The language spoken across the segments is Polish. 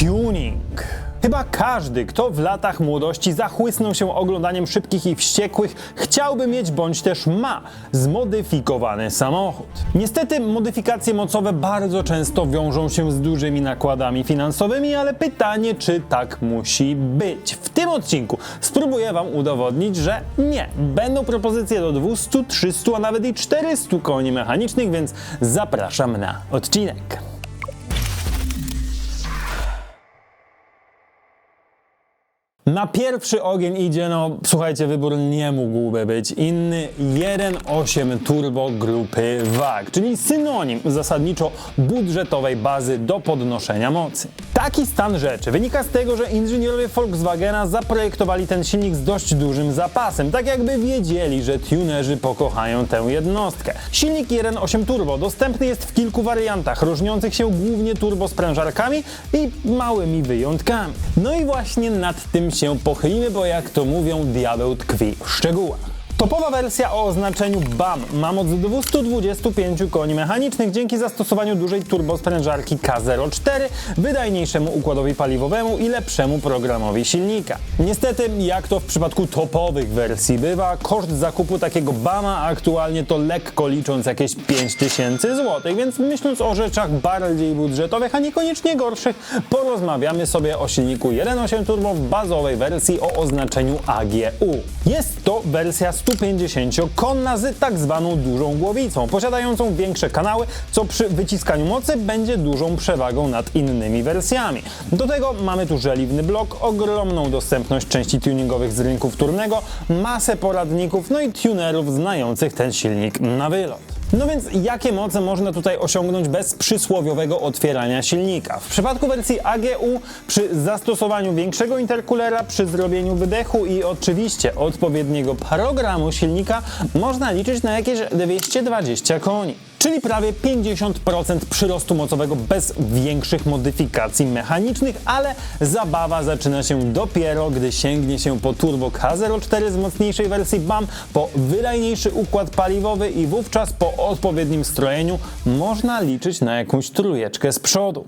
Tuning. Chyba każdy, kto w latach młodości zachłysnął się oglądaniem szybkich i wściekłych, chciałby mieć bądź też ma zmodyfikowany samochód. Niestety modyfikacje mocowe bardzo często wiążą się z dużymi nakładami finansowymi, ale pytanie, czy tak musi być. W tym odcinku spróbuję Wam udowodnić, że nie. Będą propozycje do 200, 300, a nawet i 400 koni mechanicznych, więc zapraszam na odcinek. Na pierwszy ogień idzie, no słuchajcie, wybór nie mógłby być inny. 1.8 turbo grupy WAG, czyli synonim zasadniczo budżetowej bazy do podnoszenia mocy. Taki stan rzeczy wynika z tego, że inżynierowie Volkswagena zaprojektowali ten silnik z dość dużym zapasem, tak jakby wiedzieli, że tunerzy pokochają tę jednostkę. Silnik 1.8 turbo dostępny jest w kilku wariantach, różniących się głównie turbosprężarkami i małymi wyjątkami. No i właśnie nad tym się pochylimy, bo jak to mówią, diabeł tkwi w szczegółach. Topowa wersja o oznaczeniu BAM ma moc 225 koni mechanicznych dzięki zastosowaniu dużej turbosprężarki K04, wydajniejszemu układowi paliwowemu i lepszemu programowi silnika. Niestety, jak to w przypadku topowych wersji bywa, koszt zakupu takiego BAMa aktualnie to lekko licząc jakieś 5000 zł, więc myśląc o rzeczach bardziej budżetowych, a niekoniecznie gorszych, porozmawiamy sobie o silniku 1.8 turbo w bazowej wersji o oznaczeniu AGU. Jest to wersja 150-konna z tak zwaną dużą głowicą, posiadającą większe kanały, co przy wyciskaniu mocy będzie dużą przewagą nad innymi wersjami. Do tego mamy tu żeliwny blok, ogromną dostępność części tuningowych z rynku wtórnego, masę poradników, no i tunerów znających ten silnik na wylot. No więc jakie moce można tutaj osiągnąć bez przysłowiowego otwierania silnika? W przypadku wersji AGU przy zastosowaniu większego interkulera, przy zrobieniu wydechu i oczywiście odpowiedniego programu silnika można liczyć na jakieś 220 koni. Czyli prawie 50% przyrostu mocowego bez większych modyfikacji mechanicznych, ale zabawa zaczyna się dopiero, gdy sięgnie się po Turbo K04 z mocniejszej wersji BAM, po wydajniejszy układ paliwowy i wówczas po odpowiednim strojeniu można liczyć na jakąś trójeczkę z przodu.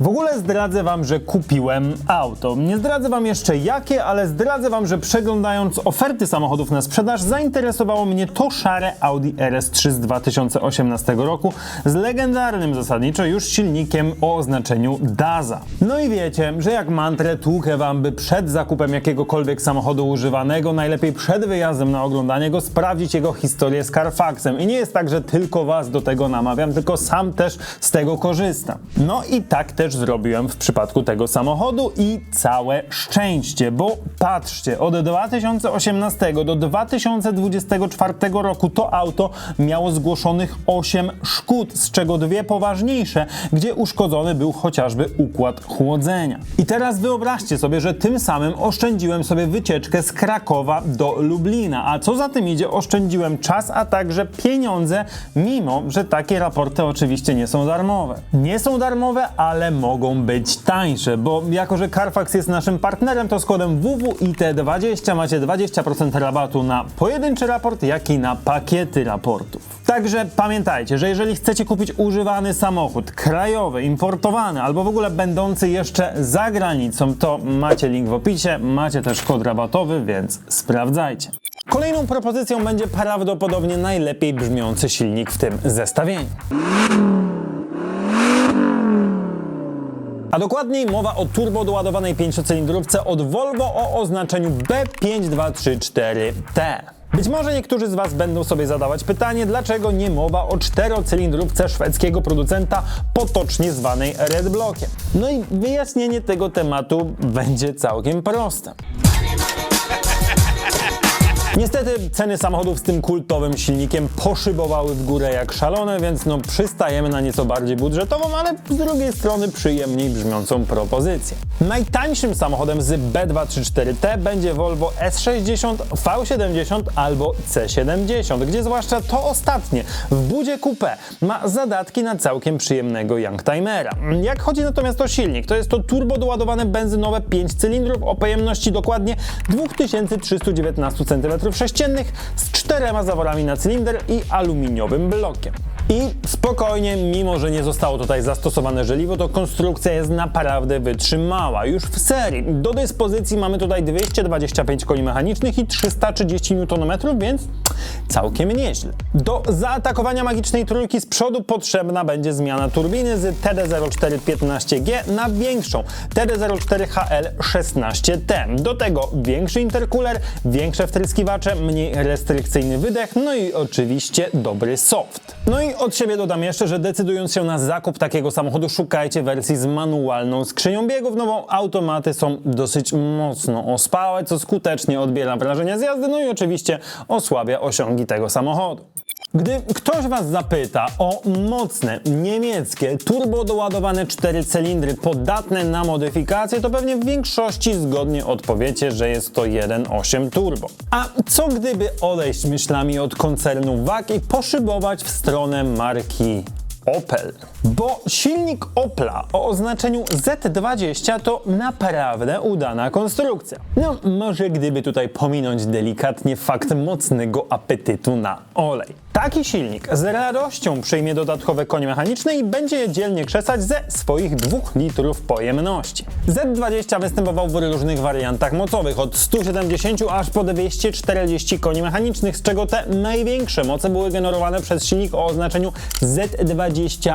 W ogóle zdradzę wam, że kupiłem auto. Nie zdradzę wam jeszcze jakie, ale zdradzę wam, że przeglądając oferty samochodów na sprzedaż zainteresowało mnie to szare Audi RS3 z 2018 roku z legendarnym zasadniczo już silnikiem o oznaczeniu DAZA. No i wiecie, że jak mantrę tłukę wam, by przed zakupem jakiegokolwiek samochodu używanego, najlepiej przed wyjazdem na oglądanie go, sprawdzić jego historię z Carfaxem. I nie jest tak, że tylko was do tego namawiam, tylko sam też z tego korzystam. No i tak też zrobiłem w przypadku tego samochodu i całe szczęście, bo patrzcie, od 2018 do 2024 roku to auto miało zgłoszonych 8 szkód, z czego dwie poważniejsze, gdzie uszkodzony był chociażby układ chłodzenia. I teraz wyobraźcie sobie, że tym samym oszczędziłem sobie wycieczkę z Krakowa do Lublina, a co za tym idzie, oszczędziłem czas, a także pieniądze, mimo że takie raporty oczywiście nie są darmowe. Nie są darmowe, ale mogą być tańsze, bo jako, że Carfax jest naszym partnerem, to z kodem WWIT20 macie 20% rabatu na pojedynczy raport, jak i na pakiety raportów. Także pamiętajcie, że jeżeli chcecie kupić używany samochód, krajowy, importowany, albo w ogóle będący jeszcze za granicą, to macie link w opisie, macie też kod rabatowy, więc sprawdzajcie. Kolejną propozycją będzie prawdopodobnie najlepiej brzmiący silnik w tym zestawieniu. A dokładniej mowa o turbo doładowanej pięciocylindrówce od Volvo o oznaczeniu B5234T. Być może niektórzy z Was będą sobie zadawać pytanie, dlaczego nie mowa o czterocylindrówce szwedzkiego producenta, potocznie zwanej Red Blockiem. No i wyjaśnienie tego tematu będzie całkiem proste. Niestety ceny samochodów z tym kultowym silnikiem poszybowały w górę jak szalone, więc no przystajemy na nieco bardziej budżetową, ale z drugiej strony przyjemniej brzmiącą propozycję. Najtańszym samochodem z B234T będzie Volvo S60, V70 albo C70, gdzie zwłaszcza to ostatnie w budzie coupé ma zadatki na całkiem przyjemnego youngtimera. Jak chodzi natomiast o silnik, to jest to turbo doładowane benzynowe 5 cylindrów o pojemności dokładnie 2319 cm3 z czterema zaworami na cylinder i aluminiowym blokiem. I spokojnie, mimo że nie zostało tutaj zastosowane żeliwo, to konstrukcja jest naprawdę wytrzymała. Już w serii. Do dyspozycji mamy tutaj 225 koni mechanicznych i 330 Nm, więc całkiem nieźle. Do zaatakowania magicznej trójki z przodu potrzebna będzie zmiana turbiny z TD0415G na większą TD04HL16T. Do tego większy intercooler, większe wtryskiwacze, mniej restrykcyjny wydech, no i oczywiście dobry soft. No i od siebie dodam jeszcze, że decydując się na zakup takiego samochodu, szukajcie wersji z manualną skrzynią biegów, no bo automaty są dosyć mocno ospałe, co skutecznie odbiera wrażenia z jazdy, no i oczywiście osłabia osiągi tego samochodu. Gdy ktoś Was zapyta o mocne, niemieckie, turbo doładowane 4 cylindry podatne na modyfikację, to pewnie w większości zgodnie odpowiecie, że jest to 1.8 turbo. A co gdyby odejść myślami od koncernu WAG i poszybować w stronę marki Opel. Bo silnik Opla o oznaczeniu Z20 to naprawdę udana konstrukcja. No, może gdyby tutaj pominąć delikatnie fakt mocnego apetytu na olej. Taki silnik z radością przyjmie dodatkowe konie mechaniczne i będzie je dzielnie krzesać ze swoich 2 litrów pojemności. Z20 występował w różnych wariantach mocowych, od 170 aż po 240 koni mechanicznych, z czego te największe moce były generowane przez silnik o oznaczeniu Z20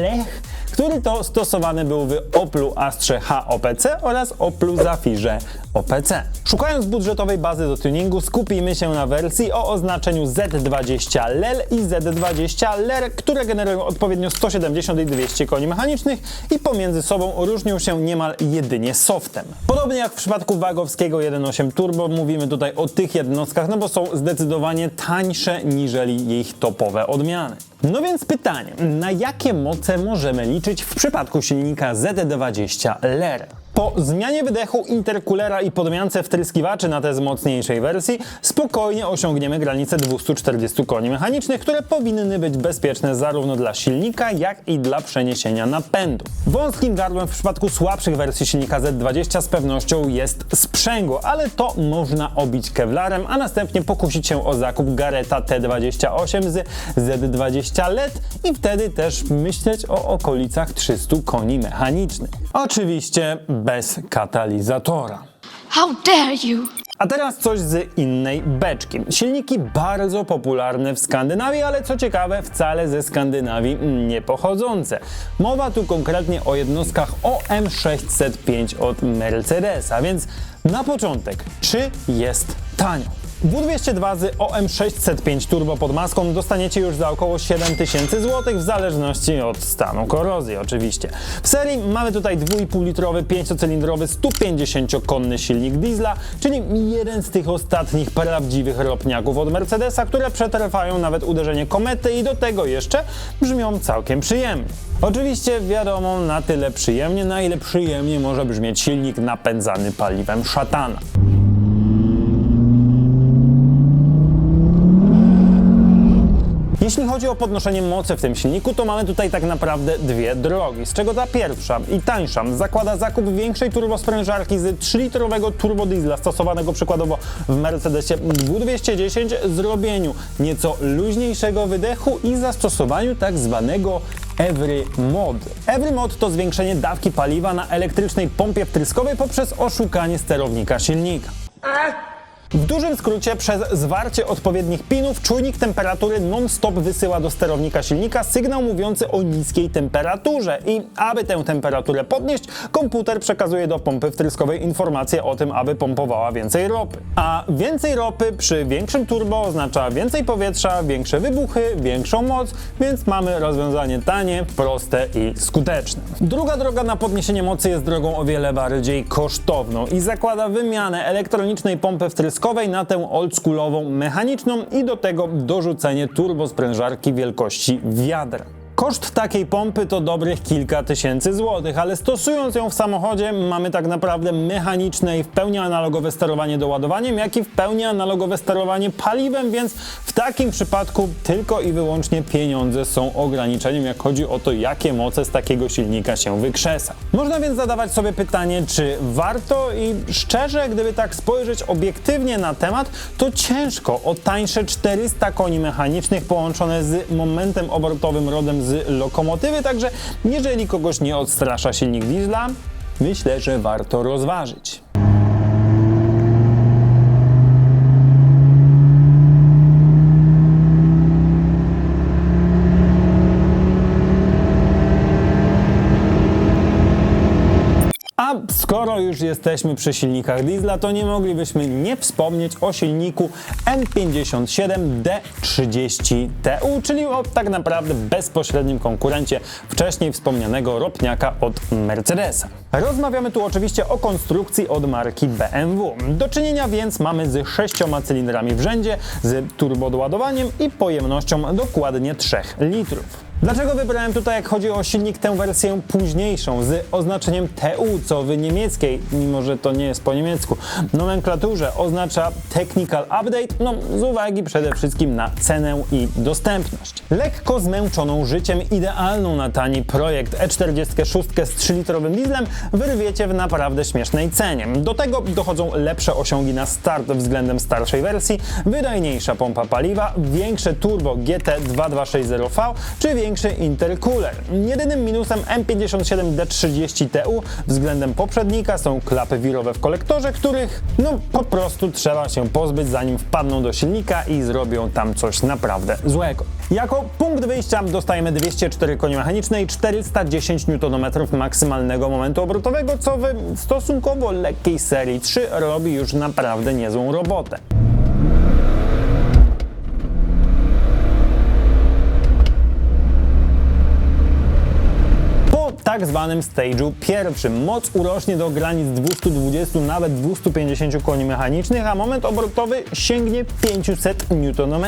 Lech, który to stosowany był w Oplu Astrze HOPC oraz Oplu Zafirze OPC. Szukając budżetowej bazy do tuningu, skupimy się na wersji o oznaczeniu Z20 LEL i Z20 LER, które generują odpowiednio 170 i 200 koni mechanicznych i pomiędzy sobą różnią się niemal jedynie softem. Podobnie jak w przypadku wagowskiego 1.8 Turbo, mówimy tutaj o tych jednostkach, no bo są zdecydowanie tańsze niżeli ich topowe odmiany. No więc pytanie, na jakie moce możemy liczyć w przypadku silnika Z20 LER? Po zmianie wydechu intercoolera i podmiance wtryskiwaczy na te z mocniejszej wersji spokojnie osiągniemy granicę 240 koni mechanicznych, które powinny być bezpieczne zarówno dla silnika, jak i dla przeniesienia napędu. Wąskim gardłem w przypadku słabszych wersji silnika Z20 z pewnością jest sprzęgło, ale to można obić kevlarem, a następnie pokusić się o zakup Gareta T28 z Z20 LED i wtedy też myśleć o okolicach 300 koni mechanicznych. Oczywiście bez katalizatora. How dare you! A teraz coś z innej beczki. Silniki bardzo popularne w Skandynawii, ale co ciekawe, wcale ze Skandynawii nie pochodzące. Mowa tu konkretnie o jednostkach OM605 od Mercedesa, więc na początek, czy jest tanio? W202 z OM605 turbo pod maską dostaniecie już za około 7000 zł w zależności od stanu korozji oczywiście. W serii mamy tutaj 2,5 litrowy 5-cylindrowy 150-konny silnik diesla, czyli jeden z tych ostatnich prawdziwych ropniaków od Mercedesa, które przetrwają nawet uderzenie komety i do tego jeszcze brzmią całkiem przyjemnie. Oczywiście wiadomo na tyle przyjemnie, na ile przyjemnie może brzmieć silnik napędzany paliwem szatana. Jeśli chodzi o podnoszenie mocy w tym silniku, to mamy tutaj tak naprawdę dwie drogi, z czego ta pierwsza i tańsza zakłada zakup większej turbosprężarki z 3-litrowego turbodiesla stosowanego przykładowo w Mercedesie 210 zrobieniu nieco luźniejszego wydechu i zastosowaniu tak zwanego Every Mod. Every Mod to zwiększenie dawki paliwa na elektrycznej pompie wtryskowej poprzez oszukanie sterownika silnika. W dużym skrócie przez zwarcie odpowiednich pinów czujnik temperatury non-stop wysyła do sterownika silnika sygnał mówiący o niskiej temperaturze i aby tę temperaturę podnieść, komputer przekazuje do pompy wtryskowej informację o tym, aby pompowała więcej ropy. A więcej ropy przy większym turbo oznacza więcej powietrza, większe wybuchy, większą moc, więc mamy rozwiązanie tanie, proste i skuteczne. Druga droga na podniesienie mocy jest drogą o wiele bardziej kosztowną i zakłada wymianę elektronicznej pompy wtryskowej na tę oldschoolową mechaniczną i do tego dorzucenie turbosprężarki wielkości wiadra. Koszt takiej pompy to dobrych kilka tysięcy złotych, ale stosując ją w samochodzie mamy tak naprawdę mechaniczne i w pełni analogowe sterowanie doładowaniem, jak i w pełni analogowe sterowanie paliwem, więc w takim przypadku tylko i wyłącznie pieniądze są ograniczeniem, jak chodzi o to, jakie moce z takiego silnika się wykrzesa. Można więc zadawać sobie pytanie, czy warto i szczerze, gdyby tak spojrzeć obiektywnie na temat, to ciężko o tańsze 400 koni mechanicznych połączone z momentem obrotowym rodem z lokomotywy, także jeżeli kogoś nie odstrasza silnik diesla, myślę, że warto rozważyć. A skoro już jesteśmy przy silnikach diesla, to nie moglibyśmy nie wspomnieć o silniku M57D30TU, czyli o tak naprawdę bezpośrednim konkurencie wcześniej wspomnianego ropniaka od Mercedesa. Rozmawiamy tu oczywiście o konstrukcji od marki BMW. Do czynienia więc mamy z sześcioma cylindrami w rzędzie, z turbodoładowaniem i pojemnością dokładnie 3 litrów. Dlaczego wybrałem tutaj, jak chodzi o silnik, tę wersję późniejszą z oznaczeniem TU, co w niemieckiej, mimo że to nie jest po niemiecku, nomenklaturze oznacza Technical Update, no z uwagi przede wszystkim na cenę i dostępność. Lekko zmęczoną życiem, idealną na tani projekt E46 z 3-litrowym dieslem wyrwiecie w naprawdę śmiesznej cenie. Do tego dochodzą lepsze osiągi na start względem starszej wersji, wydajniejsza pompa paliwa, większe turbo GT2260V czy większy intercooler. Jedynym minusem M57D30TU względem poprzednika są klapy wirowe w kolektorze, których no po prostu trzeba się pozbyć zanim wpadną do silnika i zrobią tam coś naprawdę złego. Jako punkt wyjścia dostajemy 204 konie mechaniczne i 410 Nm maksymalnego momentu obrotowego, co w stosunkowo lekkiej serii 3 robi już naprawdę niezłą robotę. Po tak zwanym stage'u pierwszym moc urośnie do granic 220, nawet 250 koni mechanicznych, a moment obrotowy sięgnie 500 Nm.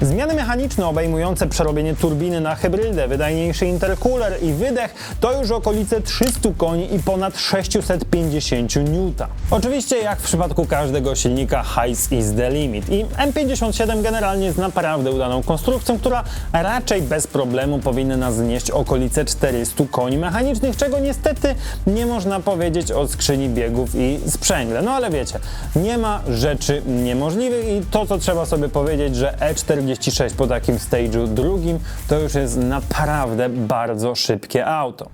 Zmiany mechaniczne obejmujące przerobienie turbiny na hybrydę, wydajniejszy intercooler i wydech to już okolice 300 koni i ponad 650 N. Oczywiście jak w przypadku każdego silnika Highs is the limit i M57 generalnie jest naprawdę udaną konstrukcją, która raczej bez problemu powinna znieść okolice 400 koni mechanicznych, czego niestety nie można powiedzieć o skrzyni biegów i sprzęgle. No ale wiecie, nie ma rzeczy niemożliwych i to, co trzeba sobie powiedzieć, że E46 po takim stage'u drugim to już jest naprawdę bardzo szybkie auto.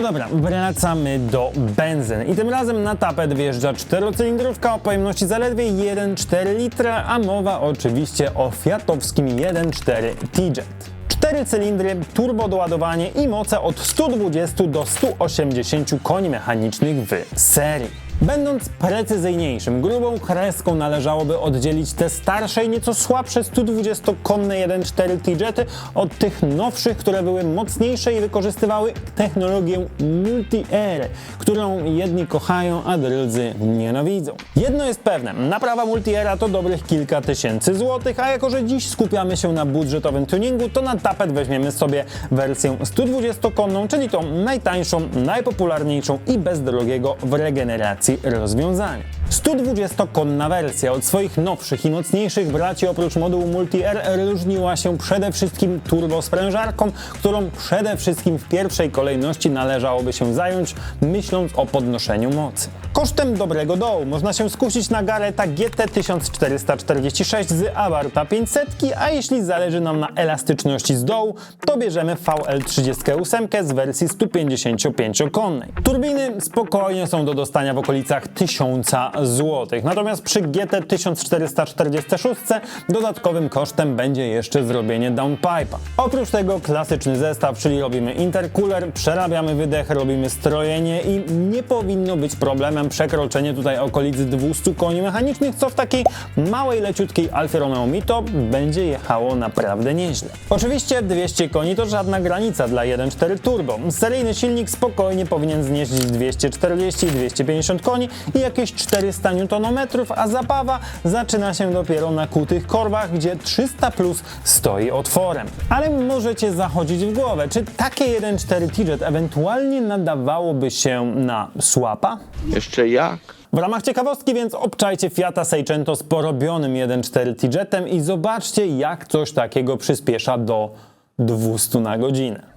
No dobra, wracamy do benzyny. I tym razem na tapet wjeżdża czterocylindrówka o pojemności zaledwie 1,4 litra, a mowa oczywiście o fiatowskim 1.4 T-Jet. Cztery cylindry, turbo doładowanie i moce od 120 do 180 koni mechanicznych w serii. Będąc precyzyjniejszym, grubą kreską należałoby oddzielić te starsze i nieco słabsze 120-konne 1.4 T-Jety od tych nowszych, które były mocniejsze i wykorzystywały technologię multi-air, którą jedni kochają, a drudzy nienawidzą. Jedno jest pewne, naprawa multi-aira to dobrych kilka tysięcy złotych, a jako że dziś skupiamy się na budżetowym tuningu, to na tapet weźmiemy sobie wersję 120-konną, czyli tą najtańszą, najpopularniejszą i bez drogiego w regeneracji rozwiązanie. 120-konna wersja od swoich nowszych i mocniejszych braci oprócz modułu Multi-R różniła się przede wszystkim turbosprężarką, którą przede wszystkim w pierwszej kolejności należałoby się zająć, myśląc o podnoszeniu mocy. Kosztem dobrego dołu można się skusić na Gareta GT1446 z Abarta 500, a jeśli zależy nam na elastyczności z dołu, to bierzemy VL38 z wersji 155-konnej. Turbiny spokojnie są do dostania w okolicach 1000 zł. Natomiast przy GT 1446 dodatkowym kosztem będzie jeszcze zrobienie downpipe'a. Oprócz tego klasyczny zestaw, czyli robimy intercooler, przerabiamy wydech, robimy strojenie i nie powinno być problemem przekroczenie tutaj okolicy 200 koni mechanicznych, co w takiej małej, leciutkiej Alfie Romeo Mito będzie jechało naprawdę nieźle. Oczywiście 200 koni to żadna granica dla 1.4 turbo. Seryjny silnik spokojnie powinien znieść 240-250 koni i jakieś 400 Nm, a zabawa zaczyna się dopiero na kutych korbach, gdzie 300 plus stoi otworem. Ale możecie zachodzić w głowę, czy takie 1.4 T-Jet ewentualnie nadawałoby się na słapa? Jeszcze jak? W ramach ciekawostki więc obczajcie Fiata Seicento z porobionym 1.4 T-Jetem i zobaczcie jak coś takiego przyspiesza do 200 na godzinę.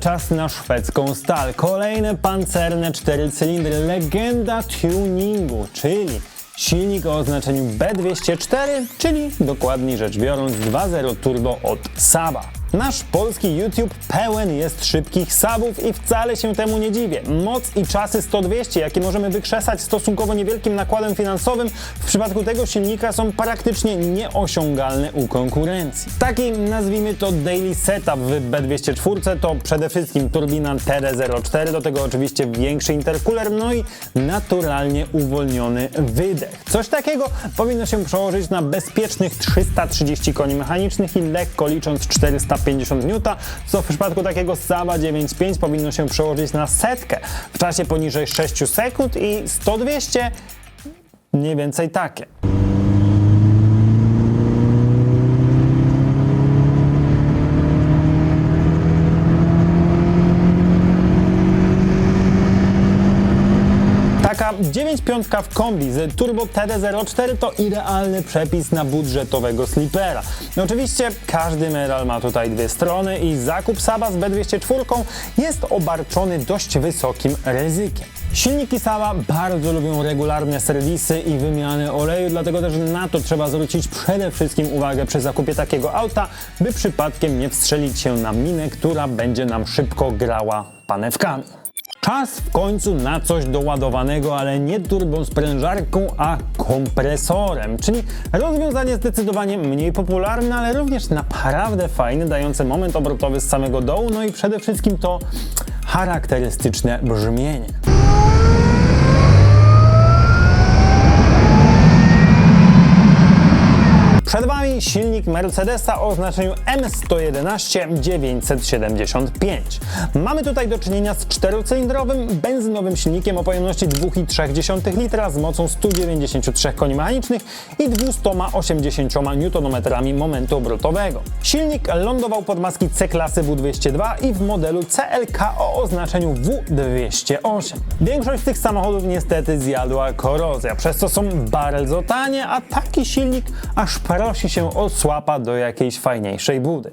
Czas na szwedzką stal. Kolejne pancerne 4 cylindry, legenda tuningu, czyli silnik o oznaczeniu B204, czyli dokładniej rzecz biorąc 2.0 turbo od Saba. Nasz polski YouTube pełen jest szybkich sabów i wcale się temu nie dziwię. Moc i czasy 100-200, jakie możemy wykrzesać stosunkowo niewielkim nakładem finansowym, w przypadku tego silnika są praktycznie nieosiągalne u konkurencji. Taki, nazwijmy to daily setup w B204 to przede wszystkim turbina TD04, do tego oczywiście większy intercooler, no i naturalnie uwolniony wydech. Coś takiego powinno się przełożyć na bezpiecznych 330 koni mechanicznych i lekko licząc 450 N, co w przypadku takiego Saba 9.5 powinno się przełożyć na setkę. W czasie poniżej 6 sekund i 100-200 mniej więcej takie. Taka 9.5 w kombi z Turbo TD04 to idealny przepis na budżetowego slipera. No oczywiście każdy medal ma tutaj dwie strony i zakup Saba z B204 jest obarczony dość wysokim ryzykiem. Silniki Saba bardzo lubią regularne serwisy i wymiany oleju, dlatego też na to trzeba zwrócić przede wszystkim uwagę przy zakupie takiego auta, by przypadkiem nie wstrzelić się na minę, która będzie nam szybko grała panewkami. Czas w końcu na coś doładowanego, ale nie turbą sprężarką, a kompresorem, czyli rozwiązanie zdecydowanie mniej popularne, ale również naprawdę fajne, dające moment obrotowy z samego dołu, no i przede wszystkim to charakterystyczne brzmienie. Przed Wami silnik Mercedesa o oznaczeniu M111 975. Mamy tutaj do czynienia z czterocylindrowym, benzynowym silnikiem o pojemności 2,3 litra z mocą 193 koni mechanicznych i 280 Nm momentu obrotowego. Silnik lądował pod maski C-klasy W202 i w modelu CLK o oznaczeniu W208. Większość tych samochodów niestety zjadła korozja, przez co są bardzo tanie, a taki silnik aż prosi się o słapa do jakiejś fajniejszej budy.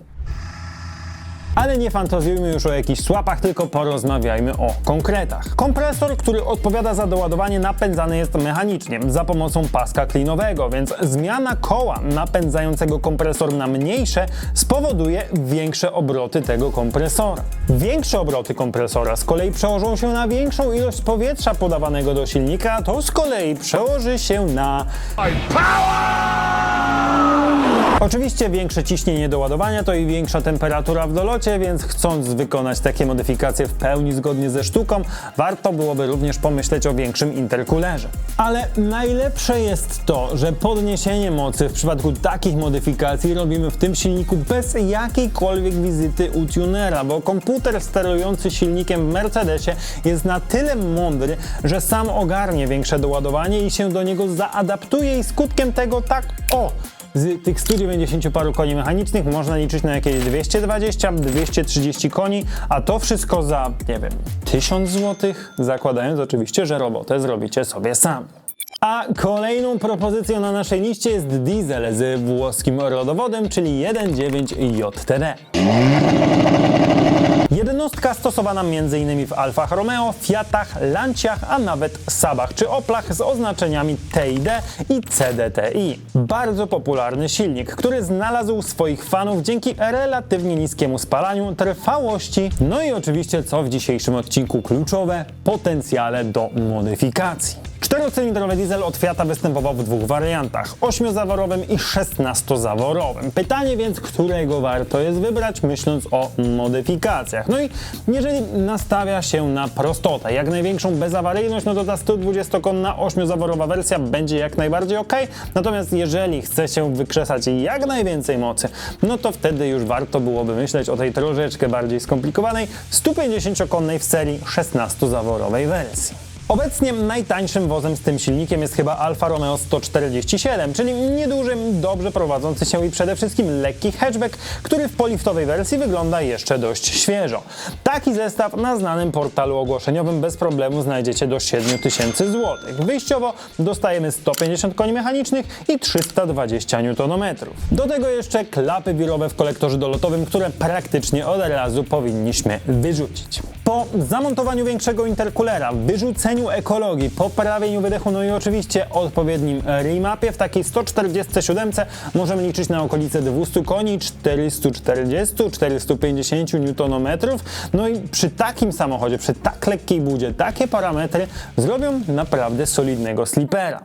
Ale nie fantazjujmy już o jakichś słapach, tylko porozmawiajmy o konkretach. Kompresor, który odpowiada za doładowanie, napędzany jest mechanicznie za pomocą paska klinowego, więc zmiana koła napędzającego kompresor na mniejsze spowoduje większe obroty tego kompresora. Większe obroty kompresora z kolei przełożą się na większą ilość powietrza podawanego do silnika, a to z kolei przełoży się na Oczywiście większe ciśnienie do ładowania to i większa temperatura w dolocie, więc chcąc wykonać takie modyfikacje w pełni zgodnie ze sztuką, warto byłoby również pomyśleć o większym intercoolerze. Ale najlepsze jest to, że podniesienie mocy w przypadku takich modyfikacji robimy w tym silniku bez jakiejkolwiek wizyty u tunera, bo komputer sterujący silnikiem w Mercedesie jest na tyle mądry, że sam ogarnie większe doładowanie i się do niego zaadaptuje i skutkiem tego tak o z tych 190 paru koni mechanicznych można liczyć na jakieś 220-230 koni, a to wszystko za, nie wiem, 1000 zł, zakładając oczywiście, że robotę zrobicie sobie sami. A kolejną propozycją na naszej liście jest diesel z włoskim rodowodem, czyli 1.9 JTD. Jednostka stosowana m.in. w Alfach Romeo, Fiatach, Lanciach, a nawet Sabach czy Oplach z oznaczeniami TID i CDTI. Bardzo popularny silnik, który znalazł swoich fanów dzięki relatywnie niskiemu spalaniu, trwałości, no i oczywiście, co w dzisiejszym odcinku kluczowe, potencjale do modyfikacji. Czterocylindrowy diesel od Fiata występował w dwóch wariantach, 8-zaworowym i 16-zaworowym. Pytanie więc, którego warto jest wybrać, myśląc o modyfikacjach. No i jeżeli nastawia się na prostotę, jak największą bezawaryjność, no to ta 120-konna 8-zaworowa wersja będzie jak najbardziej ok. Natomiast jeżeli chce się wykrzesać jak najwięcej mocy, no to wtedy już warto byłoby myśleć o tej troszeczkę bardziej skomplikowanej 150-konnej w serii 16-zaworowej wersji. Obecnie najtańszym wozem z tym silnikiem jest chyba Alfa Romeo 147, czyli nieduży, dobrze prowadzący się i przede wszystkim lekki hatchback, który w poliftowej wersji wygląda jeszcze dość świeżo. Taki zestaw na znanym portalu ogłoszeniowym bez problemu znajdziecie do 7000 zł. Wyjściowo dostajemy 150 koni mechanicznych i 320 Nm. Do tego jeszcze klapy wirowe w kolektorze dolotowym, które praktycznie od razu powinniśmy wyrzucić. Po zamontowaniu większego interkulera, wyrzuceniu ekologii, poprawieniu wydechu, no i oczywiście odpowiednim remapie w takiej 147 możemy liczyć na okolice 200 koni, 440-450 Nm. No i przy takim samochodzie, przy tak lekkiej budzie, takie parametry zrobią naprawdę solidnego slipera.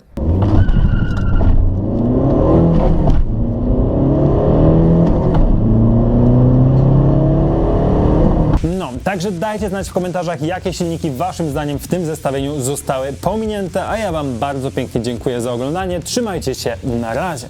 No, także dajcie znać w komentarzach, jakie silniki Waszym zdaniem w tym zestawieniu zostały pominięte, a ja Wam bardzo pięknie dziękuję za oglądanie. Trzymajcie się, na razie.